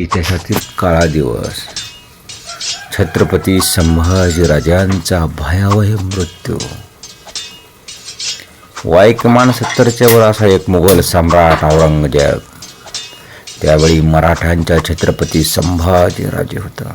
इतिहासातील काळा दिवस छत्रपती संभाजीराजांचा भयावह मृत्यू. वायकमान सत्तरच्या वर असा एक मुघल सम्राट औरंगजेब. त्यावेळी मराठ्यांच्या छत्रपती संभाजीराजे होता.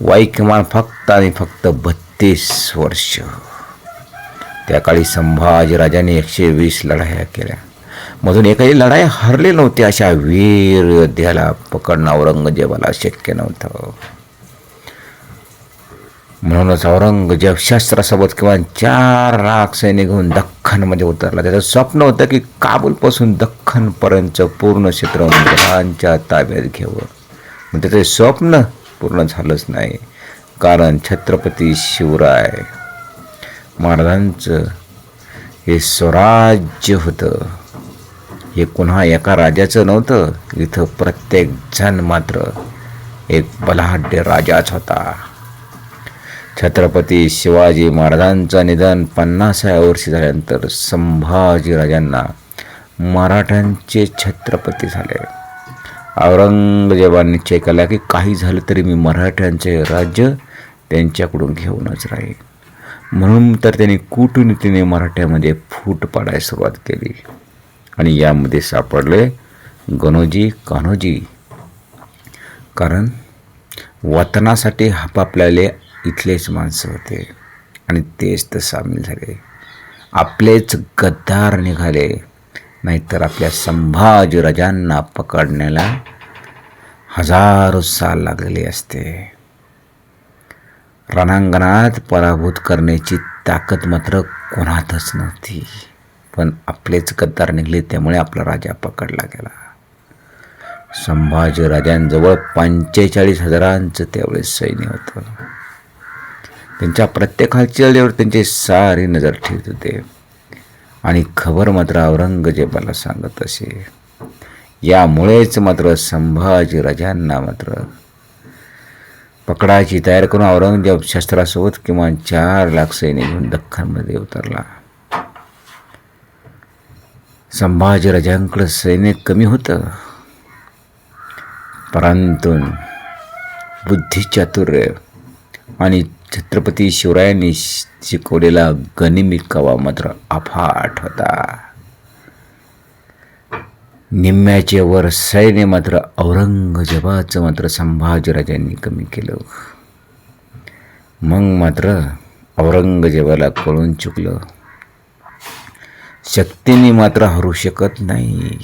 वायकमान फक्त आणि फक्त बत्तीस वर्ष. त्या काळी संभाजीराजाने एकशे वीस लढाया केल्या. मधून एखादी लढाई हरली नव्हती अशा वीर योद्ध्याला पकडणं औरंगजेबाला शक्य नव्हतं. म्हणूनच औरंगजेब शस्त्रासोबत किंवा चार लाख सैनिक घेऊन दख्खनमध्ये उतरला. त्याचं स्वप्न होतं की काबूलपासून दख्खनपर्यंतचं पूर्ण क्षेत्र मुघलांच्या ताब्यात घ्यावं पण त्याचं स्वप्न पूर्ण झालंच नाही. कारण छत्रपती शिवराय महाराजांचं हे स्वराज्य होतं. हे पुन्हा एका राजाचं नव्हतं. इथं प्रत्येक जण मात्र एक बलाढ्य राजाच होता. छत्रपती शिवाजी महाराजांचं निधन पन्नासाव्या वर्षी झाल्यानंतर संभाजीराजांना मराठ्यांचे छत्रपती झाले. औरंगजेबांनी निश्चय केला की काही झालं तरी मी मराठ्यांचे राज्य त्यांच्याकडून घेऊनच राहील म्हणून तर त्यांनी कूटनीतीने मराठ्यामध्ये फूट पाडायला सुरुवात केली. आणि यामध्ये सापडले गणोजी कान्होजी. कारण वतनासाठी हापापल्याले इथलेच माणसं होते आणि तेच तर सामील झाले. आपलेच गद्दार निघाले नाहीतर आपल्या संभाजीराजांना पकडण्याला हजारो साल लागलेले असते. रणांगणात पराभूत करण्याची ताकद मात्र कोणातच नव्हती. पण आपलेच गद्दार निघले त्यामुळे आपला राजा पकडला गेला. संभाजीराजांजवळ पंचेचाळीस हजारांचं त्यावेळेस सैन्य होतं. त्यांच्या प्रत्येक हालचालीवर त्यांची सारी नजर ठेवत होते. आणि खबर मात्र औरंगजेबाला सांगत असे. यामुळेच मात्र संभाजीराजांना मात्र पकडायची तयार करून औरंगजेब शस्त्रासोबत किमान चार लाख सैन्य घेऊन दख्खनमध्ये उतरला. संभाजीराजांकडं सैन्य कमी होतं. परंतु बुद्धिचातुर्य आणि छत्रपती शिवरायांनी शिकवलेला गनिमी कवा मात्र अफाट होता. निम्म्याचे वर सैन्य मात्र औरंगजेबाचं मात्र संभाजीराजांनी कमी केलं. मग मात्र औरंगजेबाला कळून चुकलं. शक्तीने मात्र हरू शकत नाही.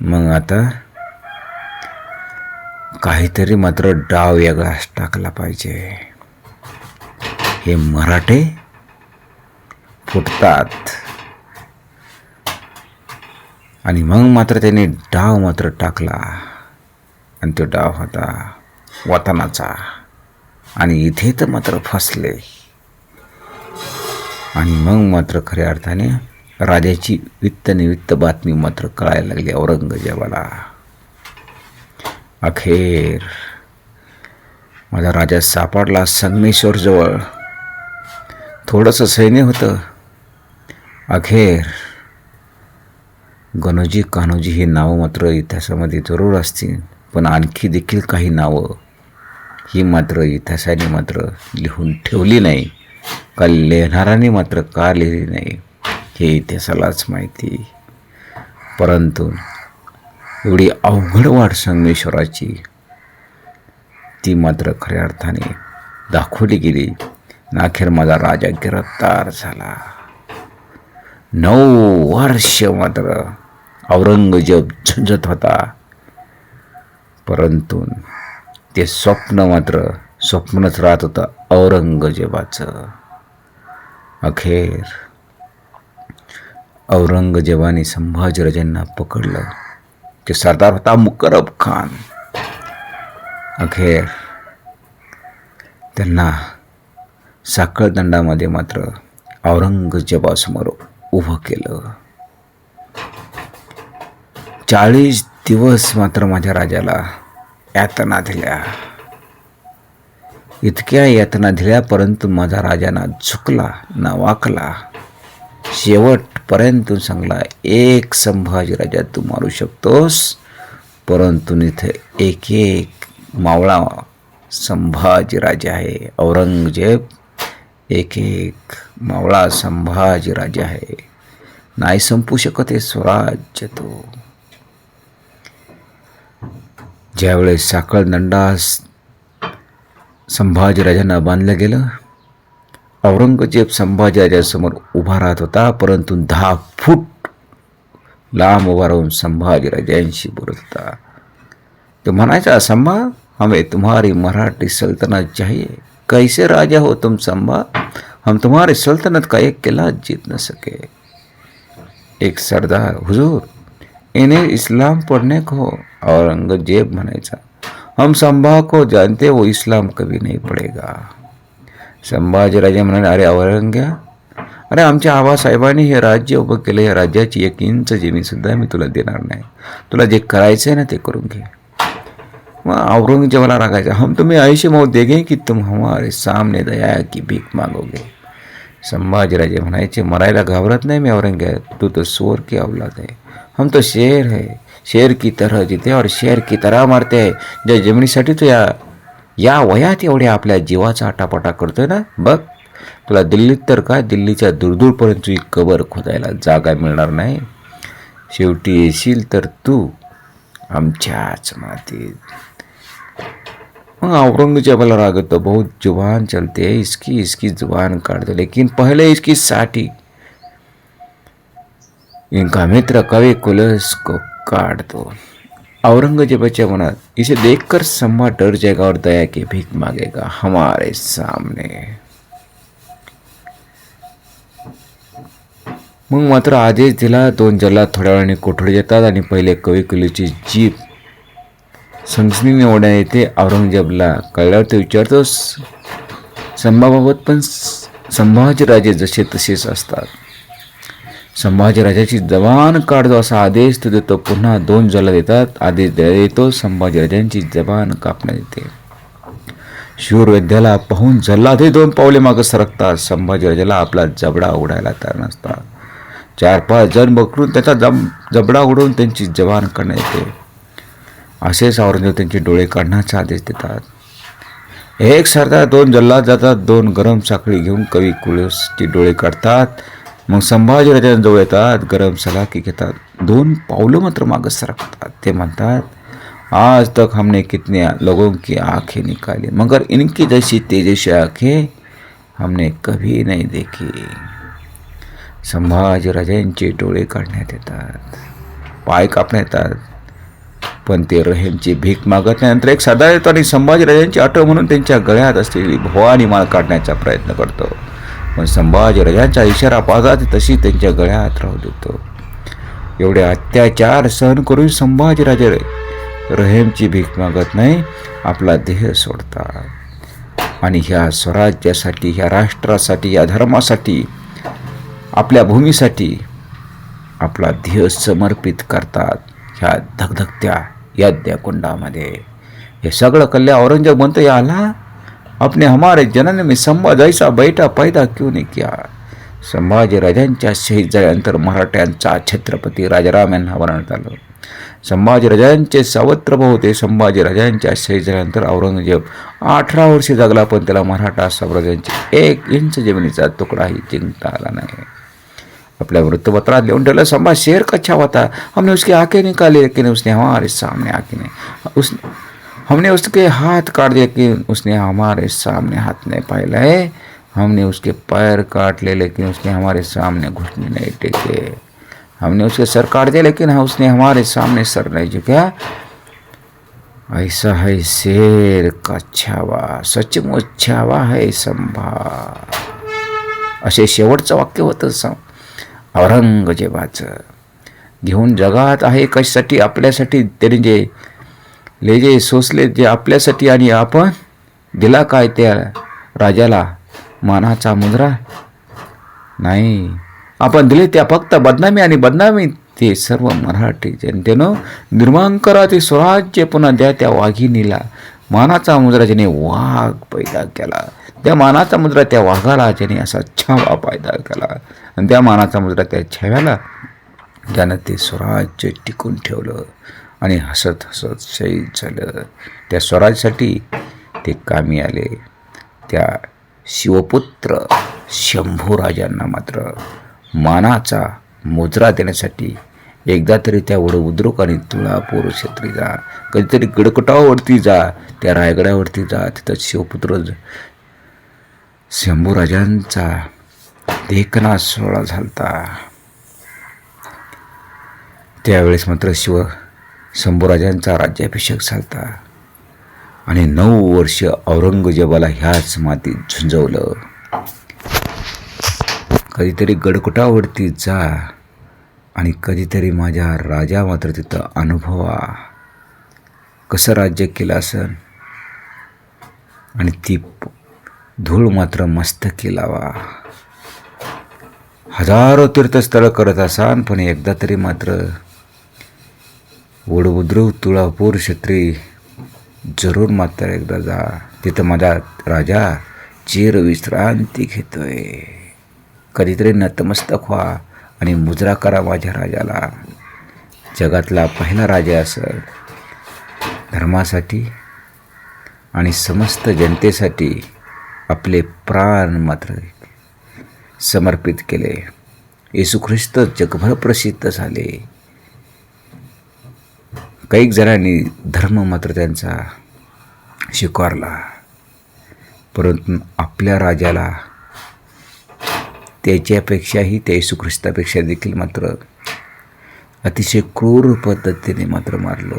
मग आता काहीतरी मात्र डाव वेगळाच टाकला पाहिजे. हे मराठे फुटतात. आणि मग मात्र त्याने डाव मात्र टाकला. आणि तो डाव होता वतनाचा. आणि इथे तर मात्र फसले. आणि मग मात्र खऱ्या अर्थाने राजाची वित्त निवित्त बातमी मात्र कळायला लागली औरंगजेबाला. अखेर माझा राजा सापडला संगमेश्वरजवळ. थोडंसं सैन्य होतं. अखेर गणोजी कान्होजी ही नावं मात्र इतिहासामध्ये जरूर असतील पण आणखी देखील काही नावं ही मात्र इतिहासाने मात्र लिहून ठेवली नाही. का लिहिणाराने मात्र का लिहिली नाही हे इतिहासालाच माहिती. परंतु एवढी अवघड वाट संगमेश्वराची ती मात्र खऱ्या अर्थाने दाखवली गेली. आणि अखेर माझा राजा गिरफ्तार झाला. नऊ वर्ष मात्र औरंगजेब झुंजत होता. परंतु ते स्वप्न मात्र स्वप्नच राहत होतं औरंगजेबाचं. अखेर औरंगजेबाने संभाजीराजांना पकडलं ते सरदार होता मुकरब खान. अखेर त्यांना साखळदंडामध्ये मात्र औरंगजेबासमोर उभं केलं. चाळीस दिवस मात्र माझ्या राजाला यातना दिल्या. इतक्या यातना दिल्या परंतु माझा राजाना झुकला ना वाकला. शेवटपर्यंत सांगला एक संभाजी राजा तू मारू शकतोस. परंतु इथे एक एक मावळा संभाजी राजा आहे. औरंगजेब एक एक मावळा संभाजी राजा आहे. नाही संपू शकत हे स्वराज्य तो. ज्यावेळेस साखळदंडास संभाजीराजांना बांधलं गेलं. औरंगजेब संभाजीराजासमोर उभा राहत होता परंतु दहा फूट लांब उभा राहून संभाजीराजांशी बोलत होता. तो म्हणायचा संभा हमें तुम्हारी मराठी सल्तनत चाहिए. कैसे राजा हो तुम संभा? हम तुम्हारी सल्तनत का एक किला जीत न सके. एक सरदार हुजूर इन्हें इस्लाम पढ़ने को हो. औरंगजेब म्हणायचा हम संभा को जानते वो इस्लाम कभी नहीं पडेगा संभाजीराजे म्हणाले अरे औरंग्या अरे आमच्या आबासाहेबांनी हे राज्य उभं केलं या राज्याची एक इंच जमीनसुद्धा मी तुला देणार नाही। तुला जे करायचं आहे ना ते करून घे. मग औरंगजेबाला रागायचं हम तुम्ही आयुष्य मऊ देगे की तुम हमारे सामने दया की भीक मागोगे? संभाजीराजे म्हणायचे मरायला घाबरत नाही मी औरंगजेब तू तो स्वर की औलाद आहे हम तो शेर है। शेर की तरह जिते और शेर की तरह मरते है। ज्या जमिनीसाठी तू या या वयात एवढ्या आपल्या जीवाचा आटापाटा करतोय ना? बघ तुला दिल्लीत तर काय? दिल्लीच्या दूरदूरपर्यंत तुझी कबर खोदायला जागा मिळणार नाही. शेवटी येशील तर तू आमच्याच मातीत. मग औरंगजेबाला राग तो बहुत जुबान चलते इसकी इसकी जुबान काट दो लेकिन पहले इसकी साठी. इनका मित्र कवि कुलस को काट दो औरंगजेबाच्या मनात इसे देखकर सम्मा डर जाएगा और दया की भीक मागेगा हमारे सामने. मग मात्र आदेश दिला दोन जल्लाद थोड्या वेळाने कोठडी येतात आणि पहिले कवी कुलीची जीप संसनीने ओढ्या येते. औरंगजेबला कळल्यावर ते विचारतोस संभाबाबत पण संभाजी राजे जसे तसेच असतात. संभाजीराजाची जबान काढतो असा आदेश तो देतो पुन्हा दोन जला देतात. आदेश देतो संभाजीराजांची जबान कापण्यात येते. शूरवैद्याला पाहून जल्लादही दोन पावले मागं सरकतात. संभाजीराजाला आपला जबडा उडायला तयार नसतात. चार पाच जण बकरून त्याचा जब जबडा उडवून त्यांची जबान करण्यात येते. असेच औरंगजेब त्यांचे डोळे काढण्याचा आदेश देतात. एक सरदार दोन जल्लाद जातात दोन गरम साखळी घेऊन कवी कुळसची डोळे काढतात. मग संभाजीराजांजवळ येतात गरम सलाखी घेतात. दोन पावलं मात्र मागं सरकतात. ते म्हणतात आज तक हमने कितने लोगों की आंखें निकाली. मगर इनकी जैसी तेजस्वी आंखें हमने कभी नहीं देखी. संभाजीराजांचे डोळे काढण्यात येतात. पाय कापण्यात येतात. पण ते रहेमची भीक मागत नाही नंतर एक सदा येतो आणि संभाजीराजांची आठव म्हणून त्यांच्या गळ्यात असलेली भवानी माळ काढण्याचा प्रयत्न करतो. पण संभाजीराजांचा इशारा पाहतात तशी त्यांच्या गळ्यात राहू देतो. एवढे अत्याचार सहन करून संभाजीराजे रहेमची भीक मागत नाही आपला देह सोडतात. आणि ह्या स्वराज्यासाठी ह्या राष्ट्रासाठी या धर्मासाठी आपल्या भूमीसाठी आपला ध्येय समर्पित करतात ह्या धगधगत्या या कुंडामध्ये हे सगळं कल्या औरंगजेब म्हणतो याला अपने हमारे जनन में संभाज ऐसा बैठा पैदा क्यों नहीं किया? संभाजी राजांच्या शहीद झाल्यानंतर मराठ्यांचा छत्रपती राजाराम यांना बनवण्यात आलं संभाजी राजांचे सावत्र भाऊ संभाजी राजांच्या शहीद झाल्यानंतर औरंगजेब अठरा वर्षे जगला पण त्याला मराठा साम्राज्यांचे एक इंच जमिनीचा तुकडाही जिंकता आला नाही. अपने वृत्तपत्रात लिहून ठेवलं संभा शेर कच्छा होता. था हमने उसकी आंखें निकाली लेकिन उसने हमारे सामने आके नहीं. उस हमने उसके हाथ काट दिया लेकिन उसने हमारे सामने हाथ नहीं पायला है। हमने उसके पैर काट ले लेकिन उसने हमारे सामने घुटने नहीं टेके। हमने उसके सर काट दिया लेकिन हाँ उसने हमारे सामने सर नहीं झुका। ऐसा है शेर का छावा सचमुच छावा है संभा। असे शेवटचं वाक्य होतं सं औरंगजेबाचं घेऊन जगात आहे कशासाठी? आपल्यासाठी त्याने जे लेजे सोसले जे आपल्यासाठी आणि आपण दिला काय त्या राजाला मानाचा मुद्रा? नाही. आपण दिले त्या फक्त बदनामी आणि बदनामी ते सर्व मराठी जनतेनं निर्माण करा ते स्वराज्य पुन्हा द्या त्या वाघिणीला. मानाचा मुद्रा ज्याने वाघ पैदा केला. त्या मानाचा मुद्रा त्या वाघाला ज्याने असा छावा पैदा केला. आणि त्या मानाचा मुद्रा त्या छाव्याला ज्यानं ते स्वराज्य टिकून ठेवलं. आणि हसत हसत शहीद झालं. त्या स्वराज्यासाठी ते कामी आले. त्या शिवपुत्र शंभूराजांना मात्र मानाचा मुजरा देण्यासाठी एकदा तरी त्या वड उद्रुक आणि तुळापूर क्षेत्री जा. कधीतरी गडकटावरती जा त्या रायगडावरती जा. तिथं शिवपुत्र शंभूराजांचा देखना सोहळा झालता. त्यावेळेस मात्र शिव शंभूराजांचा राज्याभिषेक झाला आणि नऊ वर्ष औरंगजेबाला ह्याच मातीत झुंजवलं. कधीतरी गडकुटावरती जा आणि कधीतरी माझ्या राजा मात्र तिथं अनुभवा. कसं राज्य केलं असन? आणि ती धूळ मात्र मस्त केलावा. हजारो तीर्थस्थळं करत असान पण एकदा तरी मात्र वडबुद्रुक तुळापूर क्षेत्री जरूर मात्र एकदा जा. तिथं माझा राजा चिर विश्रांती घेतोय. कधीतरी नतमस्तक व्हा आणि मुजरा करा माझ्या राजाला. जगातला पहिला राजा असं. धर्मासाठी आणि समस्त जनतेसाठी आपले प्राण मात्र समर्पित केले. येशू ख्रिस्त जगभर प्रसिद्ध झाले. काही जणांनी धर्म मात्र त्यांचा स्वीकारला. परंतु आपल्या राजाला त्याच्यापेक्षाही त्या येशू ख्रिस्तापेक्षा देखील मात्र अतिशय क्रूर पद्धतीने मात्र मारलं.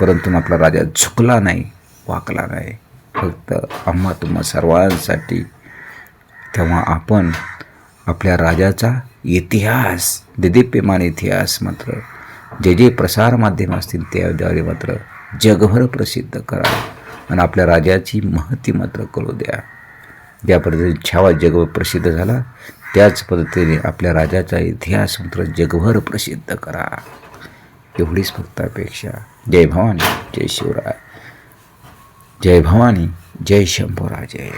परंतु आपला राजा झुकला नाही वाकला नाही. फक्त आम्हा तुम्हा सर्वांसाठी तेव्हा आपण आपल्या राजाचा इतिहास दिदीप्यमान इतिहास मात्र जे जे प्रसार माध्यम असतील त्याद्वारे मात्र जगभर प्रसिद्ध करा. आणि आपल्या राजाची महती मात्र करू द्या. ज्या पद्धतीने छावा जगभर प्रसिद्ध झाला त्याच पद्धतीने आपल्या राजाचा इतिहास मात्र जगभर प्रसिद्ध करा. एवढीच फक्त अपेक्षा. जय भवानी जय शिवराय. जय भवानी जय शंभूराजे.